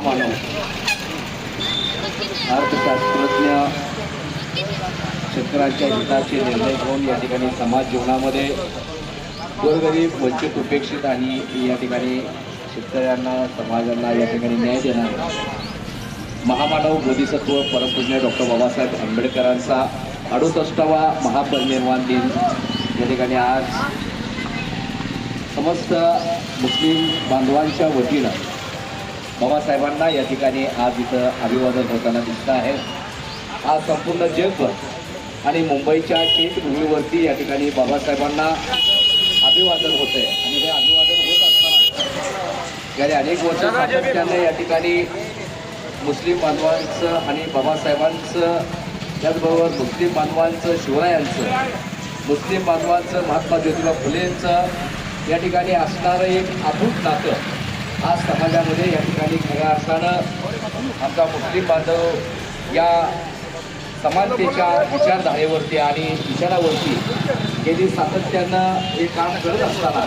मानव अर्थशास्त्रज्ञ शेतकऱ्यांच्या हिताचे निर्णय घेऊन या ठिकाणी समाज जीवनामध्ये गोरगरीब वंचित उपेक्षित आणि या ठिकाणी शेतकऱ्यांना समाजाला या ठिकाणी न्याय देणार महामानव बोधिसत्व परमपूज्य डॉक्टर बाबासाहेब आंबेडकरांचा अडुसष्टावा महापरिनिर्वाण दिन या ठिकाणी आज समस्त मुस्लिम बांधवांच्या वतीनं बाबासाहेबांना या ठिकाणी आज इथं अभिवादन होताना दिसत आहे. आज संपूर्ण जगभर आणि मुंबईच्या चेतभूमीवरती या ठिकाणी बाबासाहेबांना अभिवादन होत आहे आणि हे अभिवादन होत असताना गेल्या अनेक वर्ष सातत्याने या ठिकाणी मुस्लिम बांधवांचं आणि बाबासाहेबांचं त्याचबरोबर मुस्लिम बांधवांचं शिवरायांचं मुस्लिम बांधवांचं महात्मा ज्योतिबा फुलेंचं या ठिकाणी असणारं एक अभूत नातं आज समाजामध्ये या ठिकाणी खऱ्या अर्थानं आमचा मुस्लिम बांधव या समानतेच्या विचारधारेवरती आणि विचारावरती गेली सातत्यानं हे काम करत असताना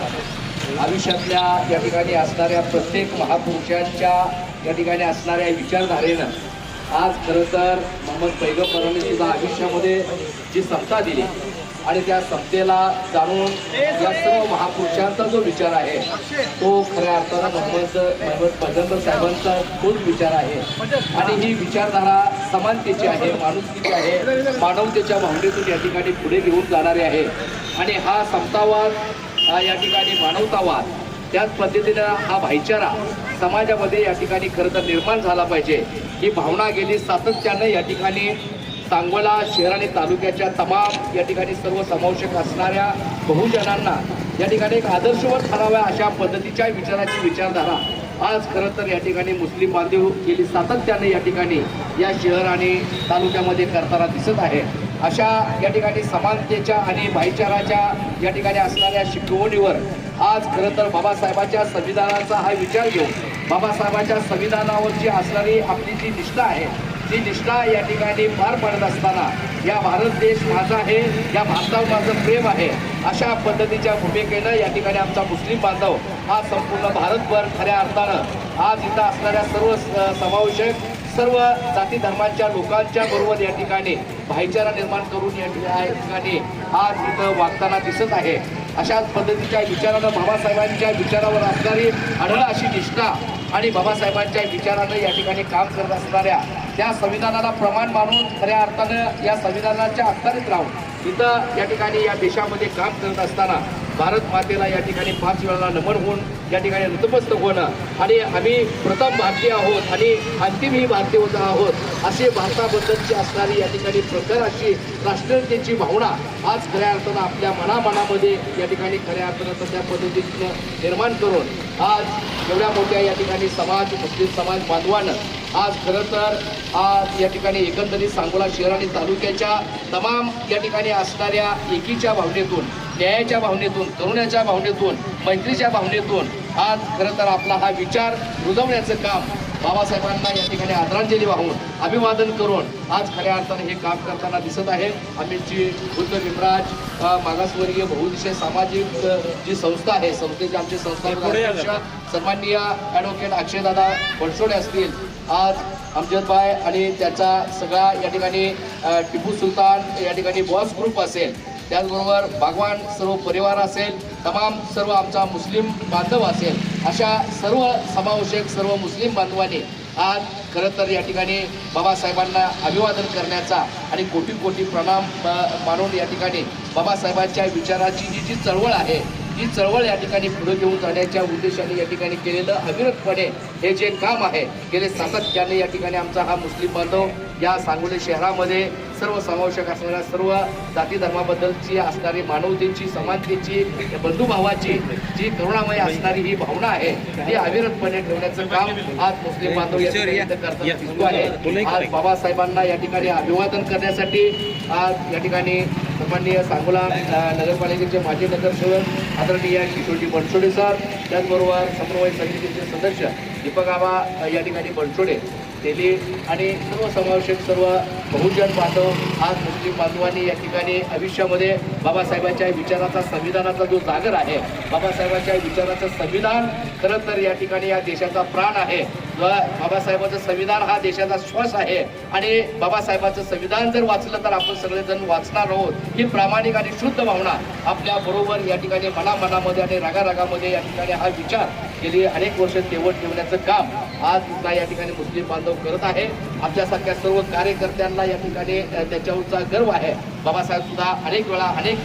आयुष्यातल्या या ठिकाणी असणाऱ्या प्रत्येक महापुरुषांच्या या ठिकाणी असणाऱ्या विचारधारेनं आज खरं तर मोहम्मद पैगंबरांनी सुद्धा आयुष्यामध्ये जी सत्ता दिली आणि त्या समतेला जाणून या सर्व महापुरुषांचा जो विचार आहे तो खऱ्या अर्थानं मोहम्मद मोहम्मद पैगंबर साहेबांचा तोच विचार आहे. आणि ही विचारधारा समानतेची आहे माणुसकीची आहे. मानवतेच्या भावनेतून या ठिकाणी पुढे घेऊन जाणारी आहे. आणि हा समतावाद हा या ठिकाणी मानवतावाद त्याच पद्धतीनं हा भाईचारा समाजामध्ये या ठिकाणी खरं तर निर्माण झाला पाहिजे. ही भावना गेली सातत्यानं या ठिकाणी सांगोला शहर आणि तालुक्याच्या तमाम या ठिकाणी सर्व समावेशक असणाऱ्या बहुजनांना या ठिकाणी एक आदर्शवत ठराव्या अशा पद्धतीच्या विचाराची विचारधारा आज खरं तर या ठिकाणी मुस्लिम बांधव गेली सातत्याने या ठिकाणी या शहर आणि तालुक्यामध्ये करताना दिसत आहे. अशा या ठिकाणी समानतेच्या आणि भाईचाराच्या या ठिकाणी असणाऱ्या शिकवणीवर आज खरं तर बाबासाहेबांच्या संविधानाचा हा विचार घेऊन बाबासाहेबांच्या संविधानावरची असणारी आपली जी निष्ठा आहे ती निष्ठा या ठिकाणी पार पाडत असताना या भारत देश माझा आहे या भारतावर माझं प्रेम आहे अशा पद्धतीच्या भूमिकेनं या ठिकाणी आमचा मुस्लिम बांधव हा संपूर्ण भारतभर खऱ्या अर्थानं आज इथं असणाऱ्या सर्व स- समावेशक सर्व जाती धर्मांच्या लोकांच्या बरोबर या ठिकाणी भाईचारा निर्माण करून या ठिकाणी आज इथं वागताना दिसत आहे. अशाच पद्धतीच्या विचारानं बाबासाहेबांच्या विचारावर असणारी आढळ अशी निष्ठा आणि बाबासाहेबांच्या विचारानं या ठिकाणी काम करत असणाऱ्या त्या संविधानाला प्रमाण मानून खऱ्या अर्थानं या संविधानाच्या अखत्यारीत राहून इथं या ठिकाणी या देशामध्ये काम करत असताना भारत मातेला या ठिकाणी पाच वेळाला नमन होऊन या ठिकाणी नतमस्तक होणं आणि आम्ही प्रथम भारतीय आहोत आणि अंतिमही भारतीय होत आहोत असे भारताबद्दलची असणारी या ठिकाणी प्रखर अशी राष्ट्रीयतेची भावना आज खऱ्या अर्थानं आपल्या मनामनामध्ये या ठिकाणी खऱ्या अर्थानं त्या पद्धतीनं निर्माण करून आज एवढ्या मोठ्या या ठिकाणी समाज मुस्लिम समाज बांधवानं आज खरं तर आज या ठिकाणी एकंदरीत सांगोला शहर आणि तालुक्याच्या तमाम या ठिकाणी असणाऱ्या एकीच्या भावनेतून न्यायाच्या भावनेतून करुण्याच्या भावनेतून मैत्रीच्या भावनेतून आज खरं तर आपला हा विचार रुजवण्याचं काम बाबासाहेबांना या ठिकाणी आदरांजली वाहून अभिवादन करून आज खऱ्या अर्थाने हे काम करताना दिसत आहे. आम्ही जी बुद्ध विमराज मागासवर्गीय बहुदिशय सामाजिक जी संस्था आहे संस्थेचे आमचे संस्था सन्माननीय ॲडव्होकेट अक्षयदादा बनसोडे असतील आज अमजदभाई आणि त्याचा सगळा या ठिकाणी टिपू सुलतान या ठिकाणी बॉस ग्रुप असेल. त्याचबरोबर भगवान सर्व परिवार असेल तमाम सर्व आमचा मुस्लिम बांधव असेल अशा सर्व समावेशक सर्व मुस्लिम बांधवांनी आज खरं तर या ठिकाणी बाबासाहेबांना अभिवादन करण्याचा आणि कोटी कोटी प्रणाम मानून या ठिकाणी बाबासाहेबांच्या विचाराची जी जी चळवळ आहे ही चळवळ या ठिकाणी पुढे घेऊन जाण्याच्या उद्देशाने या ठिकाणी केलेलं अविरतपणे हे जे काम आहे गेले सातत्याने या ठिकाणी आमचा हा मुस्लिम बांधव या सांगोली शहरामध्ये सर्व समावेशक असणाऱ्या सर्व जाती धर्माबद्दलची असणारी मानवतेची समानतेची बंधुभावाची जी करुणामय असणारी ही भावना आहे ती अविरतपणे ठेवण्याचं काम आज मुस्लिम बांधव या ठिकाणी दिसतो आहे आज बाबासाहेबांना या ठिकाणी अभिवादन करण्यासाठी आज या ठिकाणी सन्माननीय सांगोला नगरपालिकेचे माजी नगरसेवक आदरणीय किशोरजी बनसोडे सर त्याचबरोबर समन्वय समितीचे सदस्य दीपक आबा या ठिकाणी बनसोडे तेली आणि सर्व समावेशक सर्व बहुजन बांधव आज मुस्लिम बांधवांनी या ठिकाणी आयुष्यामध्ये बाबासाहेबांच्या विचाराचा संविधानाचा जो जागर आहे बाबासाहेबांच्या विचाराचं संविधान खरं तर या ठिकाणी या देशाचा प्राण आहे. बाबासाहेबांचं संविधान हा देशाचा श्वास आहे. आणि बाबासाहेबांचं संविधान जर वाचलं तर आपण सगळेजण वाचणार आहोत. ही प्रामाणिक आणि शुद्ध भावना आपल्या बरोबर या ठिकाणी मनामनामध्ये आणि रागारागामध्ये या ठिकाणी हा विचार गेली अनेक वर्ष तेवट ठेवण्याचं काम आज सुद्धा या ठिकाणी मुस्लिम बांधव करत आहे. आमच्यासारख्या सर्व कार्यकर्त्यांना या ठिकाणी त्याच्यावरचा गर्व आहे. बाबासाहेब सुद्धा अनेक वेळा अनेक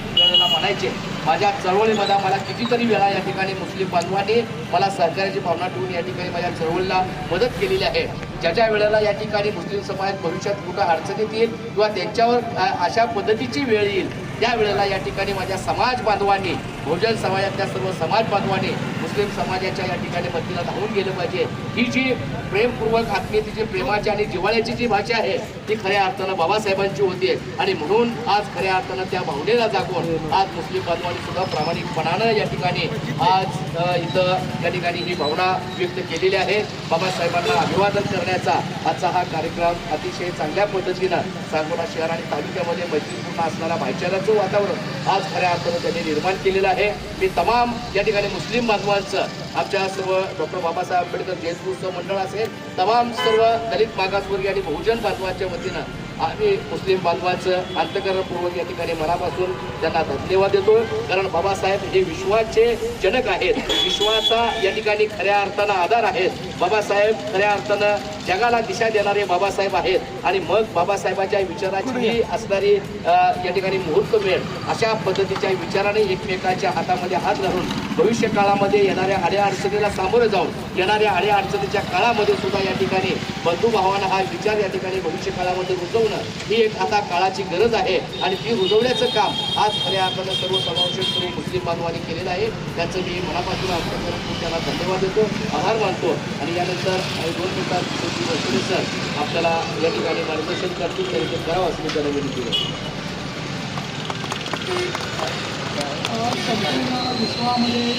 म्हणायचे माझ्या चळवळीमध्ये मला कितीतरी वेळा या ठिकाणी मुस्लिम बांधवांनी मला सहकार्याची भावना ठेवून या ठिकाणी माझ्या चळवळीला मदत केलेली आहे. ज्याच्या वेळेला या ठिकाणी मुस्लिम समाज भविष्यात कुठं अडचणीत येईल किंवा त्यांच्यावर अशा पद्धतीची वेळ येईल त्यावेळेला या ठिकाणी माझ्या समाज बांधवांनी बहुजन समाजातल्या सर्व समाज बांधवाने मुस्लिम समाजाच्या या ठिकाणी वतीनं धावून गेलं पाहिजे. ही जी प्रेमपूर्वक आत्मीयतेची प्रेमाची आणि जिव्हाळ्याची जी भाषा आहे ती खऱ्या अर्थानं बाबासाहेबांची होती. आणि म्हणून आज खऱ्या अर्थानं त्या भावनेला जागून आज मुस्लिम बांधवांनी सुद्धा प्रामाणिकपणानं या ठिकाणी आज इथं या ठिकाणी ही भावना व्यक्त केलेली आहे. बाबासाहेबांना अभिवादन करण्याचा आजचा हा कार्यक्रम अतिशय चांगल्या पद्धतीनं सांगोला शहर आणि तालुक्यामध्ये मैत्रीपूर्ण असणारा भाईचाराचं वातावरण आज खऱ्या अर्थानं त्यांनी निर्माण केलेलं आहे. मी तमाम या ठिकाणी मुस्लिम बांधवांचं आमच्या सर्व डॉक्टर बाबासाहेब आंबेडकर जयंती मंडळ असेल तमाम सर्व दलित मागासवर्गीय आणि बहुजन बांधवांच्या वतीनं आम्ही मुस्लिम बांधवांचं अंतकरणपूर्वक या ठिकाणी मनापासून त्यांना धन्यवाद देतो. कारण बाबासाहेब हे विश्वाचे जनक आहेत. विश्वाचा या ठिकाणी खऱ्या अर्थानं आधार आहेत. बाबासाहेब खऱ्या अर्थानं जगाला दिशा देणारे बाबासाहेब आहेत आणि मग बाबासाहेबांच्या विचाराची असणारी या ठिकाणी मुहूर्त वेळ अशा पद्धतीच्या विचाराने एकमेकाच्या हातामध्ये हात घालून भविष्य काळामध्ये येणाऱ्या अड्या अडचणीला सामोरं जाऊन येणाऱ्या अड्या अडचणीच्या काळामध्ये सुद्धा या ठिकाणी बंधुभावानं हा विचार या ठिकाणी भविष्य काळामध्ये रुजवणं ही एक आता काळाची गरज आहे. आणि ती रुजवण्याचं काम आज खऱ्या अर्थानं सर्व समावेशक सर्व मुस्लिम बांधवांनी केलेलं आहे. त्याचं मी मनापासून आमच्याकडून त्यांना धन्यवाद देतो आभार मानतो. आणि यानंतर दोन मिनिटात वसुली सर आपल्याला या ठिकाणी मार्गदर्शन करतील तरी ते करावं असं मी त्यांना विनंती करतो. विश्वामध्ये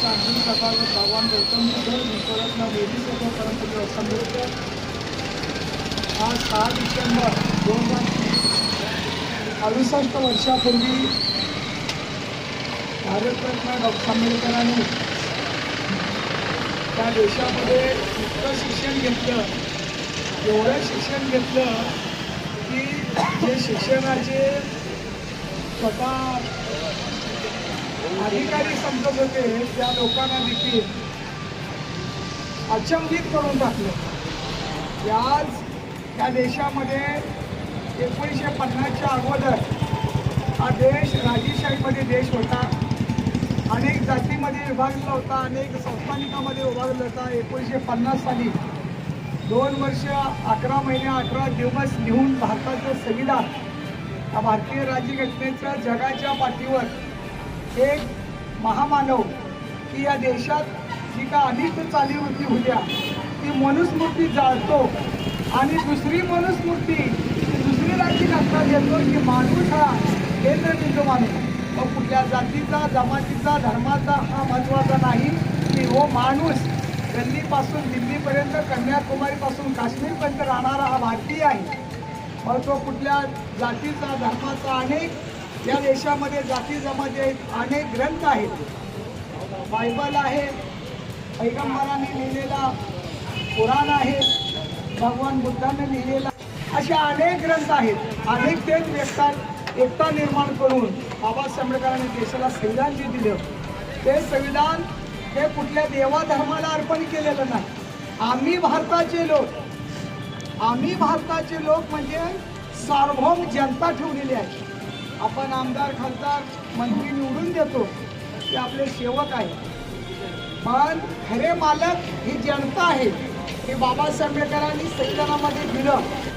शांती प्रकार भगवान गौतम बुद्ध विश्वरत्न वेदी सर्व परंतु आंबेडकर आज सहा डिसेंबर दोन हजार अडुसष्ट वर्षापूर्वी भारतरत्न डॉक्टर आंबेडकरांनी त्या देशामध्ये इतकं शिक्षण घेतलं एवढं शिक्षण घेतलं की जे शिक्षणाचे स्वतः अधिकारी समजत होते त्या लोकांना देखील अचंबित करून टाकलं. आज त्या देशामध्ये एकोणीसशे पन्नासच्या अगोदर हा देश राजेशाहीमध्ये देश होता. अनेक जातीमध्ये विभागला होता अनेक संस्थानिकामध्ये विभागला होता. एकोणीसशे पन्नास साली दोन वर्ष अकरा महिने अठरा दिवस लिहून भारताचं संविधान या भारतीय राज्यघटनेचं जगाच्या पाठीवर एक महामानव की या देशात जी का अनिष्ट चालीवृत्ती होत्या ती मनुस्मृती जाळतो आणि दुसरी मनुस्मृती ती दुसरी राज्यघटना देतो की माणूस हा केंद्रबिंदू माणूस मग कुठल्या जातीचा जमातीचा धर्माचा हा महत्त्वाचा नाही की हो माणूस दिल्लीपासून दिल्लीपर्यंत कन्याकुमारीपासून काश्मीरपर्यंत राहणारा हा भारतीय आहे. मग तो कुठल्या जातीचा धर्माचा अनेक या देशामध्ये जाती जमाती आहेत अनेक ग्रंथ आहेत. बायबल आहे पैगंबरांनी लिहिलेला पुराण आहे भगवान बुद्धाने लिहिलेला असे अनेक ग्रंथ आहेत. अनेक तेच व्यक्तात एकता निर्माण करून बाबासाहेब आंबेडकरांनी देशाला संविधान जे दिलं ते संविधान हे कुठल्या देवाधर्माला अर्पण केलेलं नाही. आम्ही भारताचे लोक आम्ही भारताचे लोक म्हणजे सार्वभौम जनता ठेवलेली आहे. आपण आमदार खासदार मंत्री निवडून देतो ते आपले सेवक आहे पण खरे मालक ही जनता आहे हे बाबासाहेब आंबेडकरांनी संविधानामध्ये दिलं.